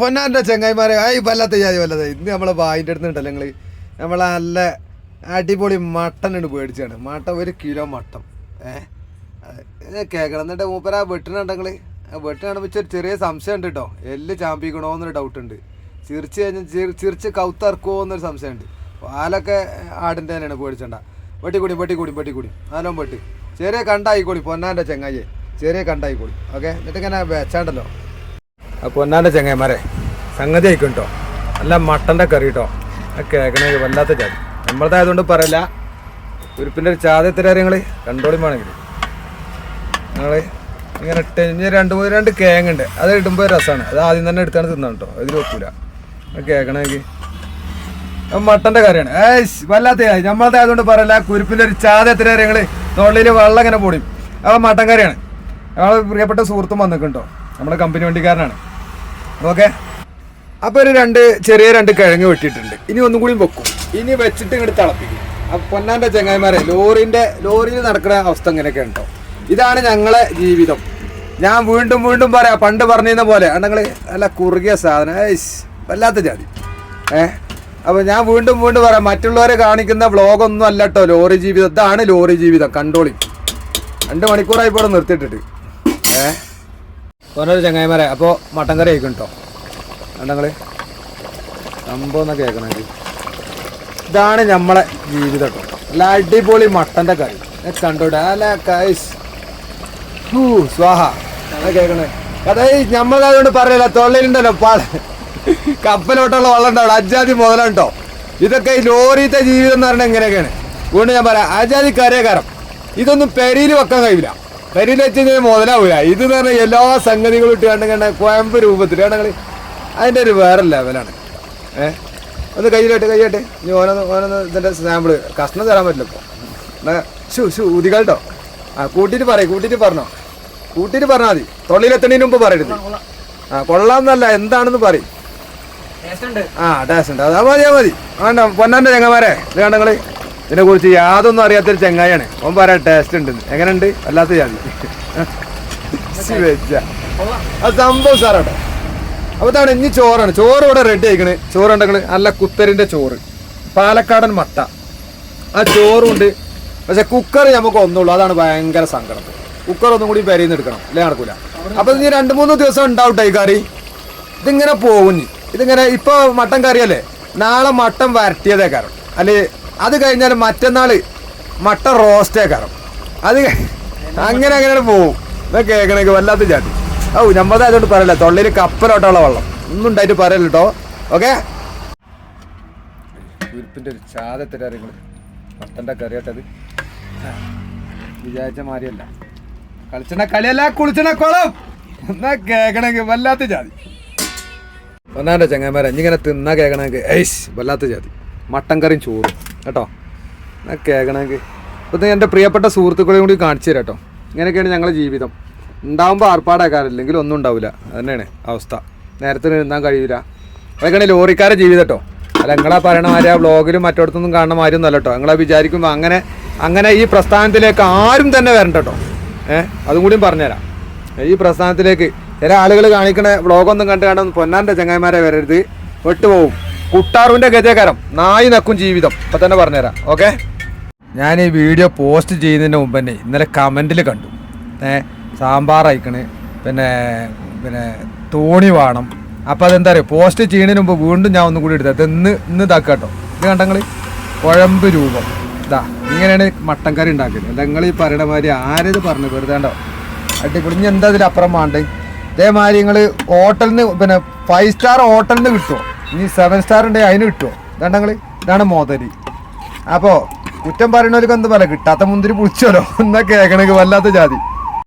പൊന്നാന്റെ ചെങ്ങായിമാരെ ആയി വല്ലാത്ത ജാതി വല്ലാത്ത ഇന്ന് നമ്മളെ വായിന്റെ അടുത്ത് ഉണ്ടല്ലോ നിങ്ങൾ നമ്മളെ നല്ല അടിപൊളി മട്ടൻ ഉണ്ട് മേടിച്ചാണ് മട്ടൻ ഒരു കിലോ മട്ടൻ. ഏഹ് കേൾക്കണം എന്നിട്ട് മൂപ്പര വെട്ടിനുണ്ടെങ്കിൽ വെട്ടിനാണ് വെച്ചൊരു ചെറിയ സംശയം ഉണ്ട് കേട്ടോ. എല്ല് ചാമ്പിക്കണോ എന്നൊരു ഡൗട്ട് ഉണ്ട്. ചിരിച്ച് കഴിഞ്ഞാൽ ചിരി- ചിരിച്ച് കൗത്തറക്കുമോ എന്നൊരു സംശയമുണ്ട് പാലൊക്കെ ആടിന്റെ തന്നെയാണ് പേടിച്ചണ്ട. വെട്ടിക്കൂടി വെട്ടിക്കൂടി വെട്ടിക്കൂടി. നാലോം വെട്ടി. ചെറിയ കണ്ടായിക്കോളി പൊന്നാന്റെ ചെങ്ങായി ചെറിയ കണ്ടായിക്കോളി. ഓക്കെ? എന്നിട്ട് ഇങ്ങനെ വെച്ചാണ്ടല്ലോ. പൊന്നാന്റെ ചങ്ങായിമാരെ സംഗതി ആയിക്കും കേട്ടോ നല്ല മട്ടന്റെ കറി കേട്ടോ കേൾക്കണേ വല്ലാത്ത ചാതി. നമ്മളതായതുകൊണ്ട് പറയില്ല. ഉരുപ്പിന്റെ ഒരു ചാതത്തിരി നിങ്ങൾ കണ്ടോളി വേണമെങ്കിൽ. നിങ്ങൾ ഇങ്ങനെ ഇനി രണ്ട് മൂന്ന് രണ്ട് കേങ്ങുണ്ട് അത് ഇടുമ്പോൾ രസമാണ് അത് ആദ്യം തന്നെ എടുത്താണ് തിന്നാണ് കേട്ടോ അതിൽ വെക്കൂല. കേൾക്കണമെങ്കിൽ മട്ടന്റെ കറിയാണ്. ഏയ്സ് വല്ലാത്ത ചാതി. നമ്മളത് ആയതുകൊണ്ട് പറയല്ല. കുരുപ്പിന്റെ ഒരു ചാതത്തിരി നിങ്ങൾ തൊള്ളിയിൽ വെള്ളം ഇങ്ങനെ പൊടിയും. അത് മട്ടൻ കറിയാണ്. ഞങ്ങൾ പ്രിയപ്പെട്ട സുഹൃത്തും വന്നിട്ടുണ്ടോ നമ്മുടെ കമ്പനി വണ്ടിക്കാരനാണ്. ഓക്കെ. അപ്പോൾ ഒരു രണ്ട് ചെറിയ രണ്ട് കിഴങ്ങ് വെട്ടിയിട്ടുണ്ട്. ഇനി ഒന്നും കൂടി വെക്കും. ഇനി വെച്ചിട്ട് ഇങ്ങോട്ട് തിളപ്പിക്കും. അപ്പം പൊന്നാന്റെ ചങ്ങായിമാരെ ലോറിന്റെ ലോറിയിൽ നടക്കുന്ന അവസ്ഥ ഇങ്ങനെയൊക്കെ ഉണ്ടോ? ഇതാണ് ഞങ്ങളെ ജീവിതം. ഞാൻ വീണ്ടും വീണ്ടും പറയാ പണ്ട് പറഞ്ഞിരുന്ന പോലെ. ഞങ്ങൾ നല്ല കുറുകിയ സാധനം. വല്ലാത്ത ജാതി. ഏ? അപ്പോൾ ഞാൻ വീണ്ടും വീണ്ടും പറയാം മറ്റുള്ളവരെ കാണിക്കുന്ന വ്ളോഗൊന്നും അല്ല കേട്ടോ ലോറി ജീവിതം. ഇതാണ് ലോറി ജീവിതം. കണ്ടോളി. രണ്ട് മണിക്കൂറായി ഇപ്പോൾ നിർത്തിയിട്ടിട്ട്. ഏ? ഓനൊരു ചങ്ങായിമാരെ അപ്പോൾ മട്ടൻ കറി കഴിക്കും കേട്ടോ കണ്ടങ്ങൾ സംഭവം എന്നൊക്കെ കേൾക്കണമെങ്കിൽ ഇതാണ് നമ്മളെ ജീവിതം കേട്ടോ നല്ല അടിപൊളി മട്ടന്റെ കറി. കണ്ടോട്ടെ അല്ല കൈസ്. ഹൂ സ്വാഹ. കേൾക്കണേ. അതായത് നമ്മളതുകൊണ്ട് പറയല തൊള്ളിലുണ്ടല്ലോ പാള കപ്പലോട്ടുള്ള വെള്ളം ഉണ്ടാവും അജാതി മുതലുണ്ടോ ഇതൊക്കെ ഈ ലോറിയത്തെ ജീവിതം എന്ന് പറഞ്ഞാൽ എങ്ങനെയൊക്കെയാണ്? അതുകൊണ്ട് ഞാൻ പറയാം അജാതി കരയകാരം ഇതൊന്നും പെരിയിൽ വെക്കാൻ കഴിയില്ല പെരിയിൽ വെച്ച് കഴിഞ്ഞാൽ മുതലാവില്ല ഇത് എന്ന് പറഞ്ഞാൽ എല്ലാ സംഗതികളും ഇട്ട് കണ്ടെങ്കിൽ കുഴമ്പ് രൂപത്തിൽ കണ്ടെങ്കിൽ അതിന്റെ ഒരു വേറെ ലെവലാണ് ഏഹ് ഒന്ന് കയ്യിലോട്ട് കയ്യോട്ടെ ഇനി ഓരോന്ന് ഓരോന്ന് ഇതിന്റെ സാമ്പിൾ കഷ്ണം തരാൻ പറ്റില്ല ഇപ്പോൾ ഷു ഷു ഊതികാട്ടോ ആ കൂട്ടിയിട്ട് പറയും കൂട്ടിയിട്ട് പറഞ്ഞോ. കൂട്ടിയിട്ട് പറഞ്ഞാൽ മതി. തൊള്ളിയിലെത്തണതിന് മുമ്പ് പറയരുത്. ആ കൊള്ളാമെന്നല്ല എന്താണെന്ന് പറയും. ആ ടേസ്റ്റ് ഉണ്ട്. അതാ മതി മതി. വേണ്ട പൊന്നാന്റെ ചങ്ങമാരെ ഇത് കണ്ടങ്ങൾ ഇതിനെ കുറിച്ച് യാതൊന്നും അറിയാത്തൊരു ചെങ്ങായാണ് ഓൻ പറയാം ടേസ്റ്റ് ഉണ്ട് എങ്ങനെയുണ്ട്? അല്ലാത്ത ജാതി. അത് സംഭവം സാറാട്ടോ. അപ്പോൾ ഇതാണ് ഇനി ചോറാണ്. ചോറ് ഇവിടെ റെഡി ആയിക്കണ്. ചോറ് ഉണ്ടെങ്കിൽ നല്ല കുത്തരിന്റെ ചോറ്. പാലക്കാടൻ മട്ട ആ ചോറുണ്ട് പക്ഷെ കുക്കർ നമുക്ക് ഒന്നുള്ളൂ. അതാണ് ഭയങ്കര സങ്കടം. കുക്കർ ഒന്നും കൂടി പെരയിൽ നിന്ന് എടുക്കണം. അല്ലേ നടക്കൂല. അപ്പോൾ ഇനി രണ്ട് മൂന്ന് ദിവസം ഉണ്ടാവട്ടെ ഈ കറി. ഇതിങ്ങനെ പോകും ഇനി. ഇതിങ്ങനെ ഇപ്പോൾ മട്ടൻ കറിയല്ലേ? നാളെ മട്ടൻ വരട്ടിയതേ കാരണം അല്ലെ? അത് കഴിഞ്ഞാൽ മറ്റന്നാൾ മട്ട റോസ്റ്റേ കയറും അത് അങ്ങനെ അങ്ങനെ പോവും. ഇതൊക്കെ കേൾക്കണമെങ്കിൽ വല്ലാത്ത ജാതി. ഓ നമ്മളത് അതുകൊണ്ട് പറയല്ല. തൊള്ളിയിൽ കപ്പലോട്ടുള്ള വെള്ളം. ഒന്നും ഉണ്ടായിട്ട് പറയല്ല കേട്ടോ. ഓക്കെ? ഉരുപ്പിന്റെ ഒരു ചാതത്തിന്റെ അറിയങ്ങൾ മട്ടന്റെ കറിയാട്ടത് വിചാരിച്ച മാതിരിയല്ല. കളിച്ചണ കളിയല്ല കുളിച്ചണ കുളം. എന്നാ കേൾക്കണമെങ്കിൽ വല്ലാത്ത ജാതി. ഒന്നാന്റെ ചങ്ങന്മാരെ ഇങ്ങനെ തിന്നാ കേൾക്കണമെങ്കിൽ ഏയ് വല്ലാത്ത ജാതി. മട്ടൻ കറിയും ചോറും. കേട്ടോ? കേൾക്കണമെങ്കിൽ ഇപ്പം എന്റെ പ്രിയപ്പെട്ട സുഹൃത്തുക്കളെയും കൂടി കാണിച്ചു തരാം കേട്ടോ. ഇങ്ങനെയൊക്കെയാണ് ഞങ്ങളുടെ ജീവിതം. ഉണ്ടാകുമ്പോൾ ആർപ്പാടാക്കാറില്ലെങ്കിൽ ഒന്നും ഉണ്ടാവില്ല. അതന്നെയാണ് അവസ്ഥ. നേരത്തെ നിന്നാൻ കഴിയില്ല അതൊക്കെയാണ് ലോറിക്കാരെ ജീവിതം കേട്ടോ. അല്ല നിങ്ങളാ പറയണ ആ ബ്ലോഗിലും മറ്റിടത്തൊന്നും കാണുന്ന മാതിരി ഒന്നല്ല കേട്ടോ. നിങ്ങളെ വിചാരിക്കുമ്പോൾ അങ്ങനെ അങ്ങനെ ഈ പ്രസ്ഥാനത്തിലേക്ക് ആരും തന്നെ വരണ്ട കേട്ടോ. ഏഹ് അതും കൂടിയും പറഞ്ഞുതരാം. ഈ പ്രസ്ഥാനത്തിലേക്ക് ചില ആളുകൾ കാണിക്കണ വ്ളോഗൊന്നും കണ്ട് കണ്ട പൊന്നാന്റെ ചങ്ങായിമാരെ വരരുത്. വിട്ടുപോകും കുട്ടാറുവിന്റെ ഗജകരം നായി നക്കും ജീവിതം. ഇപ്പം തന്നെ പറഞ്ഞുതരാം ഓക്കെ? ഞാൻ ഈ വീഡിയോ പോസ്റ്റ് ചെയ്യുന്നതിന് മുമ്പ് തന്നെ ഇന്നലെ കമന്റിൽ കണ്ടു. ഏ സാമ്പാർ അയക്കണ് പിന്നെ പിന്നെ തോണി വേണം. അപ്പോൾ അതെന്താ പറയുക പോസ്റ്റ് ചെയ്യുന്നതിന് മുമ്പ് വീണ്ടും ഞാൻ ഒന്നും കൂടി എടുത്തത്. അത് ഇന്ന് ഇന്ന് ഇതാക്കുക കേട്ടോ. ഇത് കണ്ടങ്ങൾ കുഴമ്പ് രൂപം. ഇതാ ഇങ്ങനെയാണ് മട്ടൻ കറി ഉണ്ടാക്കുന്നത് നിങ്ങൾ ഈ പറയണ മാതിരി ആരേത് പറഞ്ഞു വെറുതെ ഉണ്ടോ? അടിപൊളി. ഇനി എന്താ ഇതിലപ്പുറം വേണ്ടേ ഇതേമാതിരി നിങ്ങൾ ഹോട്ടലിൽ നിന്ന് പിന്നെ ഫൈവ് സ്റ്റാർ ഹോട്ടലിന് കിട്ടുമോ ഇനി സെവൻ സ്റ്റാർ ഉണ്ടെങ്കിൽ അതിന് കിട്ടുമോ ഇതാണ്ടങ്ങൾ ഇതാണ് മോതരി. അപ്പോൾ കുറ്റം പറയണവർക്ക് എന്ത് പറയാം കിട്ടാത്ത മുന്തിരി പുളിച്ചോലോ? എന്നാ കേൾക്കണമെങ്കിൽ വല്ലാത്ത ജാതി.